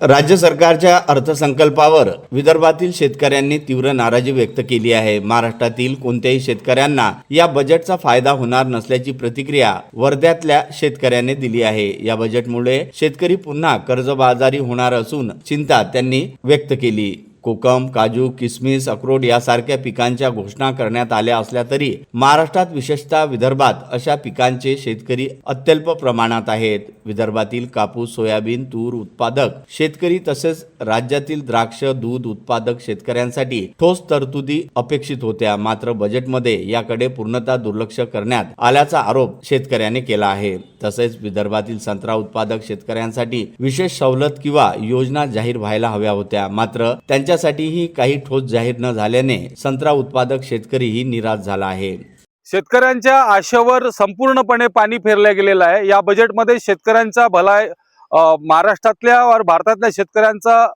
राज्य सरकारच्या अर्थसंकल्पावर विदर्भातील शेतकऱ्यांनी तीव्र नाराजी व्यक्त केली आहे. महाराष्ट्रातील कोणत्याही शेतकऱ्यांना या बजेटचा फायदा होणार नसल्याची प्रतिक्रिया वर्ध्यातल्या शेतकऱ्याने दिली आहे. या बजेटमुळे शेतकरी पुन्हा कर्जबाजारी होणार असून चिंता त्यांनी व्यक्त केली. कोकम काजू किसमिस अक्रोड यासारख्या पिकांच्या घोषणा करण्यात आल्या असल्या तरी महाराष्ट्रात विशेषतः विदर्भात अशा पिकांचे शेतकरी अत्यल्प प्रमाणात आहेत. विदर्भातील कापूस सोयाबीन तूर उत्पादक शेतकरी तसेच राज्यातील द्राक्ष दूध उत्पादक शेतकऱ्यांसाठी ठोस तरतुदी अपेक्षित होत्या. मात्र बजेटमध्ये याकडे पूर्णतः दुर्लक्ष करण्यात आल्याचा आरोप शेतकऱ्याने केला आहे. तसेच विदर्भातील संत्रा उत्पादक शेतकऱ्यांसाठी विशेष सवलत किंवा योजना जाहीर व्हायला हव्या होत्या. मात्र त्यांच्यासाठीही काही ठोस जाहीर न झाल्याने संत्रा उत्पादक शेतकरीही निराश झाला आहे. शेतकऱ्यांच्या आशेवर संपूर्णपणे पाणी फेरलं गेलेलं आहे. या बजेटमध्ये शेतकऱ्यांचा भलाय महाराष्ट्रातल्या वर भारतातल्या शेतकऱ्यांचा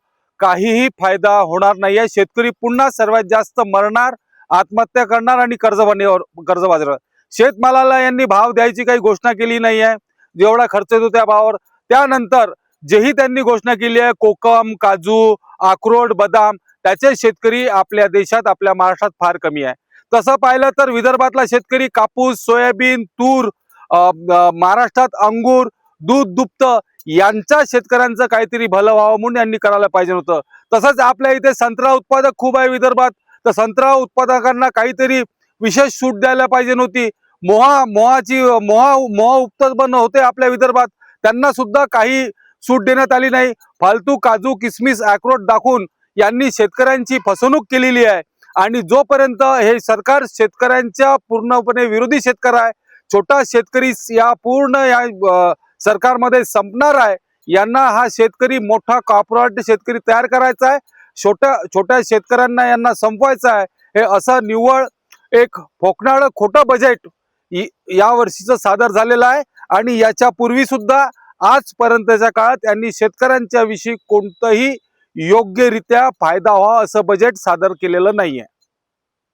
काहीही फायदा होणार नाही आहे शेतकरी पुन्हा सर्वात जास्त मरणार आत्महत्या करणार आणि कर्जबाजीवर कर्ज शेतमालाला यांनी भाव द्यायची काही घोषणा केली नाही आहे जेवढा खर्च येतो त्या भावावर. त्यानंतर जेही त्यांनी घोषणा केली आहे कोकम काजू अक्रोड बदाम त्याचे शेतकरी आपल्या देशात आपल्या महाराष्ट्रात फार कमी आहे. तसं पाहिलं तर विदर्भातला शेतकरी कापूस सोयाबीन तूर महाराष्ट्रात अंगूर दूध दुप्त यांच्या शेतकऱ्यांचं काहीतरी भलं व्हावं म्हणून यांनी करायला पाहिजे होतं. तसंच आपल्या इथे संत्रा उत्पादक खूप आहे विदर्भात. तर संत्रा उत्पादकांना काहीतरी विशेष सूट द्यायला पाहिजे नव्हती. मोहा मोहाची मोहा मोहा उत्पन्न होते आपल्या विदर्भात. त्यांना सुद्धा काही सूट देण्यात आली नाही. फालतू काजू किसमिस अक्रोट दाखवून यांनी शेतकऱ्यांची फसवणूक केलेली आहे. आणि जोपर्यंत हे सरकार शेतकऱ्यांच्या पूर्णपणे विरोधी शेतकरी आहे छोटा शेतकरी या पूर्ण या सरकारमध्ये संपणार आहे यांना हा शेतकरी मोठा कॉपरेट शेतकरी तयार करायचा आहे. छोट्या छोट्या शेतकऱ्यांना यांना संपवायचं आहे. हे असं निव्वळ एक फोकणारं खोटं बजेट या वर्षीचं सादर झालेलं आहे. आणि याच्या पूर्वी सुद्धा आजपर्यंतच्या काळात यांनी शेतकऱ्यांच्या विषयी कोणतंही योग्यरित्या फायदा व्हावा असं बजेट सादर केलेलं नाहीये.